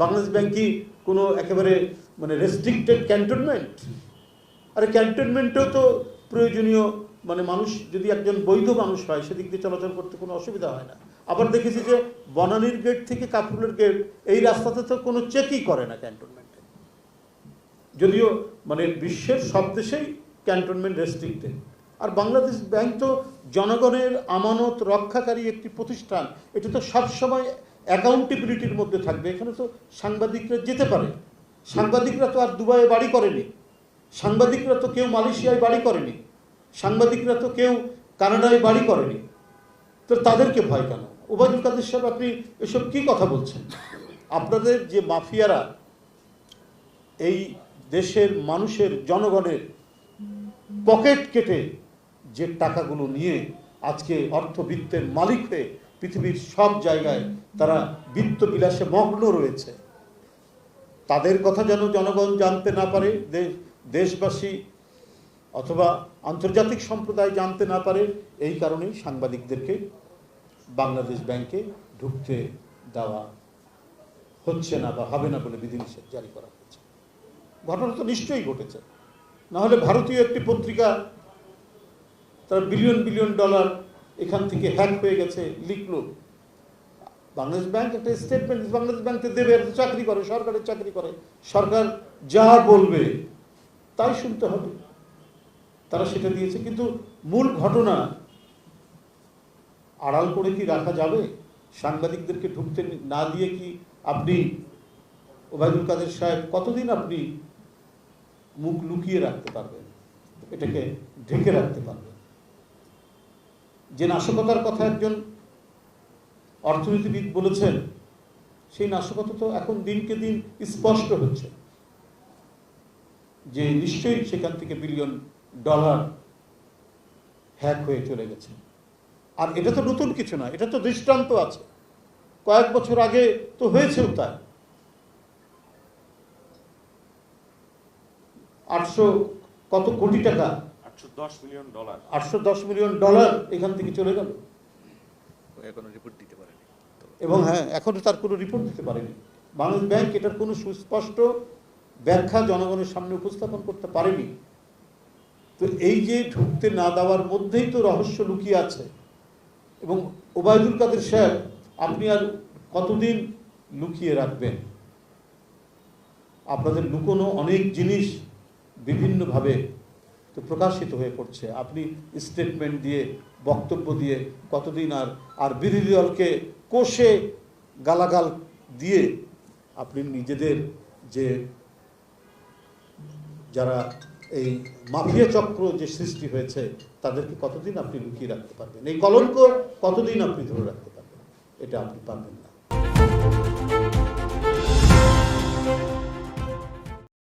Bangladesh bank কি কোনো একেবারে মানে রেস্ট্রিক্টেড ক্যান্টনমেন্ট আরে ক্যান্টনমেন্টেও তো প্রয়োজনীয় মানে মানুষ যদি একজন বৈধ মানুষ হয়, সেদিক দিয়ে চলাচল করতে কোনো অসুবিধা হয় না। আবার দেখেছি যে বনানীর গেট থেকে কাপড়ের গেট এই রাস্তাতে তো কোনো চেকই করে না ক্যান্টনমেন্টে যদিও মানে বিশ্বের সব দেশেই ক্যান্টনমেন্ট রেস্ট্রিক্টেড আর বাংলাদেশ ব্যাংক তো জনগণের আমানত রক্ষাকারী একটি প্রতিষ্ঠান, এটা তো সবসময় অ্যাকাউন্টেবিলিটির মধ্যে থাকবে। এখানে তো সাংবাদিকরা যেতে পারে। সাংবাদিকরা তো আর দুবাইয়ে বাড়ি করেনি। সাংবাদিকরা তো কেউ মালয়েশিয়ায় বাড়ি করেনি। সাংবাদিকরা তো কেউ কানাডায় বাড়ি করেনি। তো তাদেরকে ভয় কেন? ওবায়দুল কাদের সাহেব, আপনি এসব কি কথা বলছেন? আপনাদের যে মাফিয়ারা, এই দেশের মানুষের জনগণের পকেট কেটে যে টাকাগুলো নিয়ে আজকে অর্থবিত্তের মালিক হয়ে পৃথিবীর সব জায়গায় তারা বিত্ত বিলাসে মগ্ন রয়েছে। তাদের কথা যেন জনগণ জানতে না পারে, দেশ, দেশবাসী অথবা আন্তর্জাতিক সম্প্রদায় জানতে না পারে, এই কারণেই সাংবাদিকদেরকে বাংলাদেশ ব্যাংকে ঢুকতে দেওয়া হচ্ছে না বা হবে না বলে বিধিনিষেধ জারি করা হচ্ছে ঘটনা তো নিশ্চয়ই ঘটেছে। নাহলে ভারতীয় একটি পত্রিকা তার বিলিয়ন বিলিয়ন ডলার এখান থেকে হ্যাক হয়ে গেছে, লিখলো। বাংলাদেশ ব্যাংক একটা স্টেটমেন্ট বাংলাদেশ ব্যাংকে দেবে চাকরি করে, সরকারের চাকরি করে। সরকার যা বলবে, তাই শুনতে হবে। তারা সেটা দিয়েছে, কিন্তু মূল ঘটনা, আড়াল করে কি রাখা যাবে? সাংবাদিকদেরকে ঢুকতে না দিয়ে কি আপনি ওবায়দুল কাদের সাহেব কতদিন আপনি মুখ লুকিয়ে রাখতে পারবেন? এটাকে ঢেকে রাখতে পারবেন। যে নাশকতার কথা একজন অর্থনীতিবিদ বলেছেন, সেই নাশকতা তো এখন দিনকে দিন স্পষ্ট হচ্ছে যে নিশ্চয়ই সেখান থেকে বিলিয়ন ডলার হ্যাক হয়ে চলে গেছে। আর এটা তো নতুন কিছু না, এটা তো দৃষ্টান্ত আছে। কয়েক বছর আগে তো হয়েছেও তাই। আটশো কত কোটি টাকা আটশো দশ মিলিয়ন ডলার। আটশো দশ মিলিয়ন ডলার এখান থেকে চলে গেল। এখনও রিপোর্ট দিতে পারেনি। এবং হ্যাঁ এখনও তার কোনো রিপোর্ট দিতে পারেনি। বাংলাদেশ ব্যাংক এটার কোনো সুস্পষ্ট ব্যাখ্যা জনগণের সামনে উপস্থাপন করতে পারেনি। তো এই যে ঢুকতে না দেওয়ার মধ্যেই তো রহস্য লুকিয়ে আছে। এবং ওবায়দুল কাদের সাহেব আপনি আর কতদিন লুকিয়ে রাখবেন? আপনাদের লুকোনো অনেক জিনিস বিভিন্নভাবে প্রকাশিত হয়ে পড়ছে। আপনি স্টেটমেন্ট দিয়ে, বক্তব্য দিয়ে কতদিন আর আর বিরোধী দলকে কোষে গালাগাল দিয়ে আপনি নিজেদের যে, যারা এই মাফিয়া চক্র যে সৃষ্টি হয়েছে, তাদেরকে কতদিন আপনি লুকিয়ে রাখতে পারবেন? এই কলঙ্ক কতদিন আপনি ধরে রাখতে পারবেন? এটা আপনি পারবেন না।